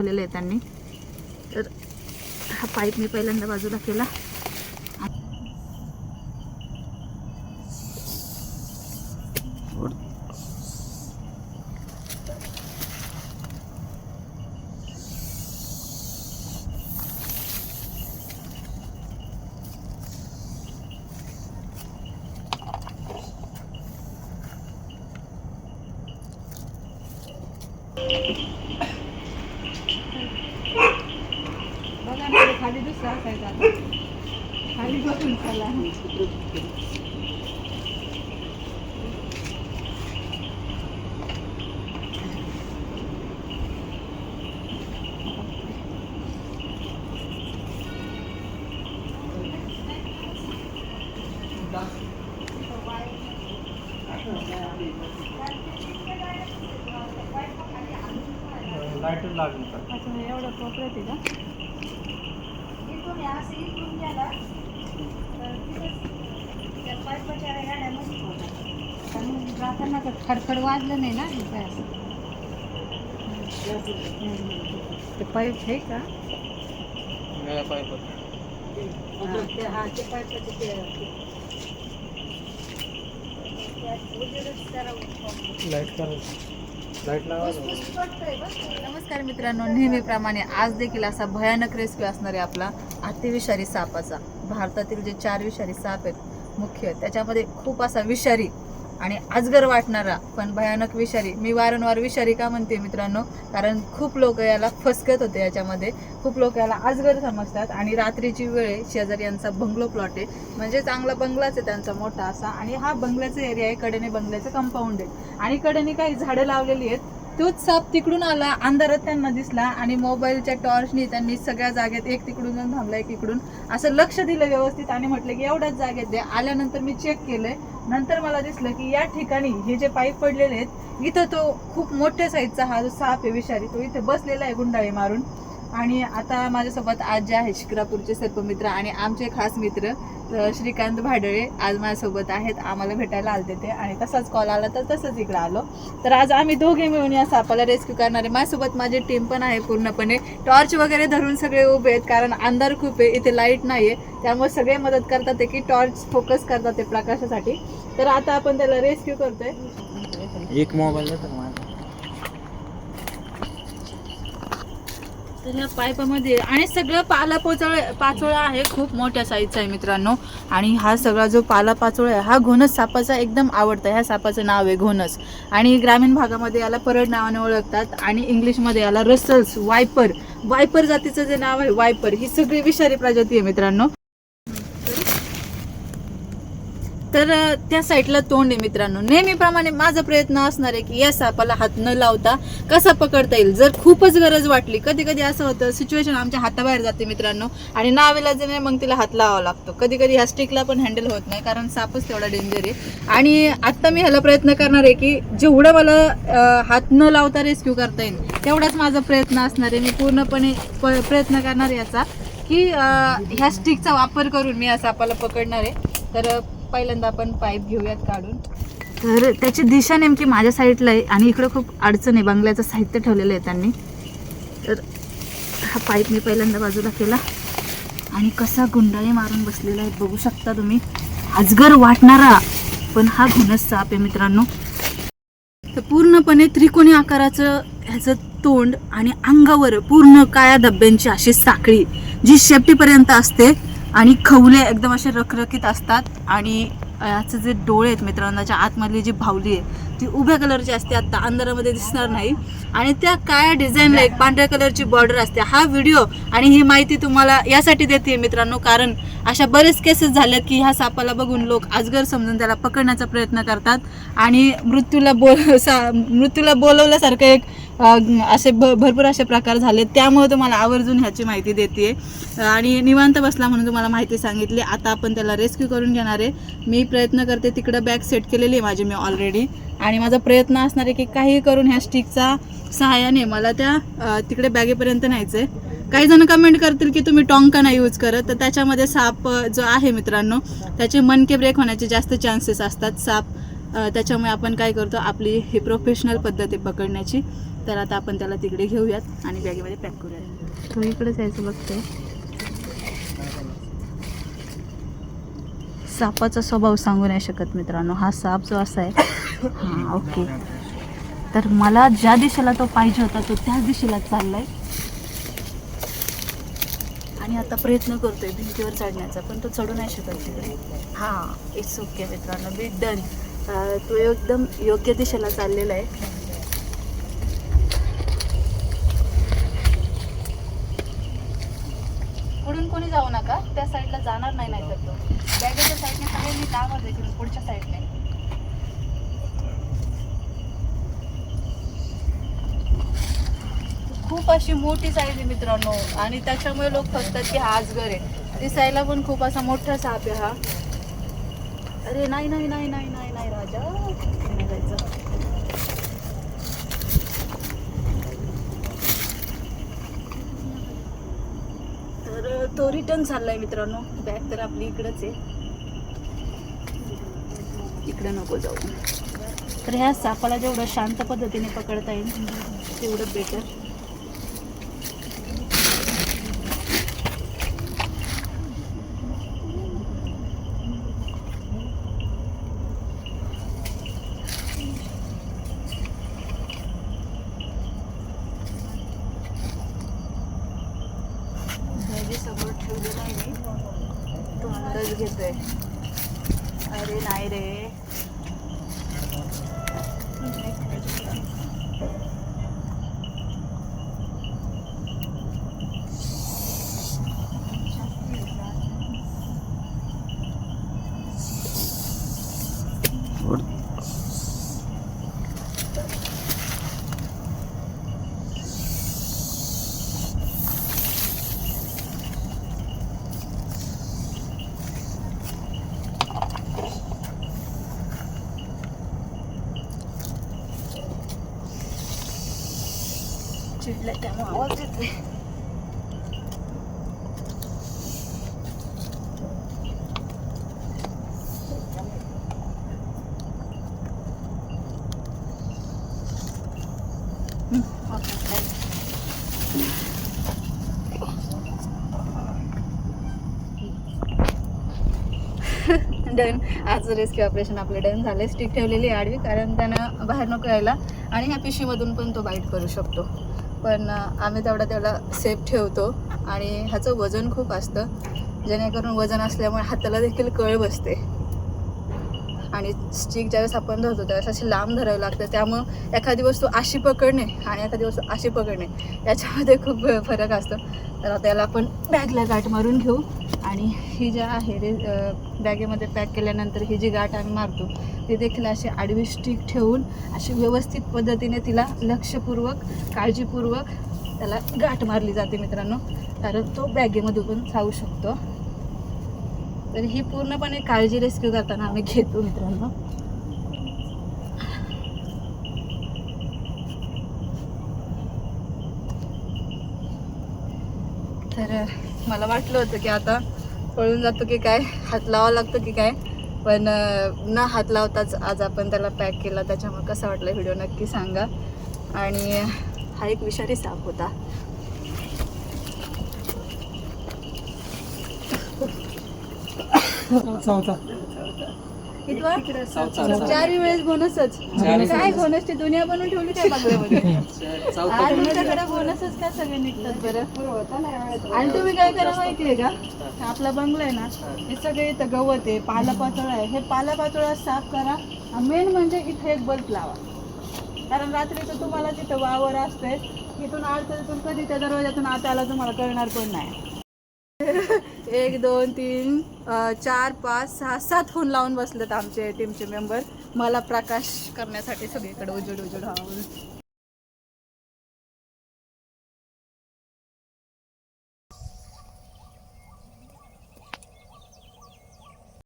ठेवलेले आहे त्यांनी. तर हा पाईप मी पहिल्यांदा बाजूला केला. बसून चला. लाइट लागली का? अच्छा हे एवढं कोपऱ्यात आहे का? जाताना तर खडखड वाजलं नाही ना इथे असं? ते पाईप आहे का? पाईप हा, ते हा. ते लाइट करायची. नमस्कार मित्रांनो नेहमीप्रमाणे आज देखील असा भयानक रेस्क्यू असणार आहे आपला अतिविषारी सापाचा. भारतातील जे चार विषारी साप आहेत मुख्य त्याच्यामध्ये खूप असा विषारी आणि आजगर वाटणारा पण भयानक विषारी. मी वारंवार विषारी का म्हणते मित्रांनो? कारण खूप लोक याला फसकत होते याच्यामध्ये. खूप लोक याला आजगर समजतात आणि रात्रीची वेळ आहे, शेजारी यांचा बंगलो प्लॉट आहे. म्हणजे चांगला बंगलाच आहे त्यांचा मोठा असा. आणि हा बंगल्याचा एरिया आहे कडेने बंगल्याचं कंपाऊंड आहे. आणि कडेने काही झाडं लावलेली आहेत तोच साप तिकडून आला अंधारात त्यांना दिसला आणि मोबाईलच्या टॉर्चनी त्यांनी सगळ्या जागेत एक तिकडून जाऊन थांबला एक इकडून. असं लक्ष दिलं व्यवस्थित आणि म्हटलं की एवढ्याच जागेत द्या आल्यानंतर मी चेक केलंय. नंतर मला दिसलं की या ठिकाणी हे जे पाईप पडलेले आहेत इथं तो खूप मोठ्या साईजचा हा जो साप आहे विषारी तो इथे बसलेला आहे गुंडाळी मारून. आणि आता माझ्यासोबत आज जे आहे शिक्रापूरचे सर्पमित्र आणि आमचे खास मित्र श्रीकांत भाडळे आज माझ्यासोबत आहेत. आम्हाला भेटायला आलते ते आणि तसाच कॉल आला तर तसंच इकडे आलो. तर आज आम्ही दोघे मिळून या सापाला रेस्क्यू करणारे माझ्यासोबत माझी टीम पण आहे पूर्णपणे. टॉर्च वगैरे धरून सगळे उभे आहेत कारण अंधार खूप आहे इथे लाइट नाहीये. त्यामुळे सगळे मदत करतात ते की टॉर्च फोकस करतात ते प्रकाशासाठी. तर आता आपण त्याला रेस्क्यू करतोय. एक मोबाईल त्याला पाईपामध्ये आणि सगळं पाला पोचळ पाचोळा आहे खूप मोठ्या साईजचा आहे मित्रांनो. आणि हा सगळा जो पाला पाचोळा आहे हा घोणस सापाचा एकदम आवडता ह्या सापाचं नाव आहे घोणस. आणि ग्रामीण भागामध्ये याला परड नावाने ओळखतात आणि इंग्लिशमध्ये याला रसल्स वायपर. वायपर जातीचं जे नाव आहे वायपर. ही सगळी विषारी प्रजाती आहे मित्रांनो. तर त्या साईडला तोंड आहे मित्रांनो. नेहमीप्रमाणे माझा प्रयत्न असणार आहे की या सापाला हात न लावता कसा पकडता येईल? जर खूपच गरज वाटली कधी कधी असं होतं सिच्युएशन आमच्या हाताबाहेर जाते मित्रांनो आणि नावेला जे नाही मग तिला हात लावावा लागतो. कधी कधी ह्या स्टिकला पण हँडल होत नाही कारण सापच तेवढा डेंजर आहे. आणि आत्ता मी ह्याला प्रयत्न करणार आहे की जेवढं मला हात न लावता रेस्क्यू करता येईल तेवढाच माझा प्रयत्न असणार आहे. मी पूर्णपणे प- प्रयत्न करणार याचा की ह्या स्टिकचा वापर करून मी या सापाला पकडणार आहे. तर पहिल्यांदा आपण पाईप घेऊयात काढून. तर त्याची दिशा नेमकी माझ्या साईडला आहे आणि इकडं खूप अडचण आहे. बंगल्याचं साहित्य ठेवलेलं आहे त्यांनी. तर हा पाईप मी पहिल्यांदा बाजूला केला. आणि कसा गुंडाळी मारून बसलेला आहे बघू शकता तुम्ही. अजगर वाटणारा पण हा घुनस साप आहे मित्रांनो. तर पूर्णपणे त्रिकोणी आकाराचं ह्याचं तोंड आणि अंगावर पूर्ण काळ्या धब्ब्यांची अशी साखळी जी शेपटीपर्यंत असते आणि खवले एकदम असे रखरखीत असतात. आणि याचे जे डोळे आहेत मित्रांनो त्याच्या आतमधली जी भावली आहे ती उभ्या कलरची असते आता अंधारामध्ये दिसणार नाही. आणि त्या काळ्या डिझाईनला एक पांढऱ्या कलरची बॉर्डर असते. हा व्हिडिओ आणि ही माहिती तुम्हाला यासाठी देते मित्रांनो कारण अशा बरेच केसेस झाल्यात की ह्या सापाला बघून लोक अजगर समजून त्याला पकडण्याचा प्रयत्न करतात. आणि मृत्यूला बोल सा मृत्यूला बोलवल्यासारखं एक असे भ भरपूर असे प्रकार झाले त्यामुळे तुम्हाला आवर्जून ह्याची माहिती देते. आणि निवांत बसला म्हणून तुम्हाला माहिती सांगितली. आता आपण त्याला रेस्क्यू करून घेणार आहे. मी प्रयत्न करते तिकडं बॅग सेट केलेली आहे माझी मी ऑलरेडी आणि माझा प्रयत्न असणार आहे की काही करून ह्या स्टिकचा सहाय्याने मला त्या तिकडे बॅगेपर्यंत न्यायचं आहे काही जण कमेंट करतील की तुम्ही टॉंग नाही यूज करत. तर त्याच्यामध्ये साप जो आहे मित्रांनो त्याचे मनके ब्रेक होण्याचे जास्त चान्सेस असतात. साप त्याच्यामुळे आपण काय करतो आपली ही प्रोफेशनल पद्धत आहे पकडण्याची. तर आता आपण त्याला तिकडे घेऊयात आणि बॅगेमध्ये पॅक करूयात. तो इकडेच यायचं बघते. सापाचा स्वभाव सांगू नाही शकत मित्रांनो. हा साप जो असा आहे. हां ओके तर मला ज्या दिशेला तो पाहिजे होता तो त्याच दिशेला चाललाय. आणि आता प्रयत्न करतोय भिंतीवर चढण्याचा पण तो चढू नाही शकत तिकडे. हां इट्स ओके मित्रांनो. बी डन तो एकदम योग्य दिशेला चाललेला आहे. पुढून कोणी जाऊ नका त्या साईडला जाणार नाही नाही तर तो बॅगेच्या साईडने सगळ्यांनी डावर देखील पुढच्या साईडने खूप अशी मोठी साईज आहे मित्रांनो आणि त्याच्यामुळे लोक फसतात की हा आजगर आहे. दिसायला पण खूप असा मोठा साप आहे हा. अरे नाही नाही नाही नाही नाही नाही राजा. जायचं तर तो रिटर्न चाललाय मित्रांनो. बॅग तर आपली इकडंच आहे. इकडे नको जाऊ. तर ह्या सापाला जेवढं शांत पद्धतीने पकडता येईल तेवढं बेटर बॅगे समोर ठेवलेलं आहे मी तो अरे नाही रे. चिडलं त्यामुळे आवाज. डन आज रेस्क्यू ऑपरेशन आपलं डन झालं स्टिक ठेवलेली आडवी कारण त्यानं बाहेर नको यायला. आणि ह्या पिशवीमधून पण तो बाईट करू शकतो. पण आम्ही तेवढा त्याला सेफ ठेवतो आणि ह्याचं वजन खूप असतं. जेणेकरून वजन असल्यामुळे हाताला देखील कळ बसते. आणि स्टिक ज्यावेळेस आपण धरतो त्यावेळेस अशी लांब धरावी लागतं. त्यामुळं एखादी वस्तू अशी पकडणे आणि एखादी वस्तू अशी पकडणे याच्यामध्ये खूप फरक असतो. तर आता याला आपण बॅगला गाठ मारून घेऊ. आणि ही ज्या आहे रे बॅगेमध्ये पॅक केल्यानंतर ही जी गाठ आम्ही मारतो ती देखील अशी आडवी स्टिक ठेवून अशी व्यवस्थित पद्धतीने तिला लक्षपूर्वक काळजीपूर्वक त्याला गाठ मारली जाते मित्रांनो. कारण तो बॅगेमध्ये पण जाऊ शकतो. तर ही पूर्णपणे काळजी रेस्क्यू करताना आम्ही घेतो मित्रांनो. तर मला वाटलं होतं की आता पळून जातो की काय हात लावावं लागतो की काय पण न हात लावताच आज आपण त्याला पॅक केला. त्याच्यामुळे कसा वाटला व्हिडिओ नक्की सांगा. आणि हा एक विषारी साप होता. चौथा कितवा चौथा चार वेळेस बोनसच. चारी काय वेळेस. बोनसची दुनिया बनवून ठेवली काय बोनसच सगळे निघतात बरं? आणि तुम्ही काय करा माहितीये का? आपला बंगला आहे ना हे सगळे इथं गवत आहे पाला पाचोळा आहे. हे पाला पाचोळा साफ करा. मेन म्हणजे इथे एक बल्ब लावा. कारण रात्रीचं तुम्हाला तिथं वावर असते इथून अडचणीतून कधी त्या दरवाजातून आत आला तुम्हाला कळणार पण नाही. एक दोन तीन चार पाच सहा सात फोन लावून बसलेत आमचे टीमचे मेंबर मला प्रकाश करण्यासाठी सगळीकडे उजड उजड हवा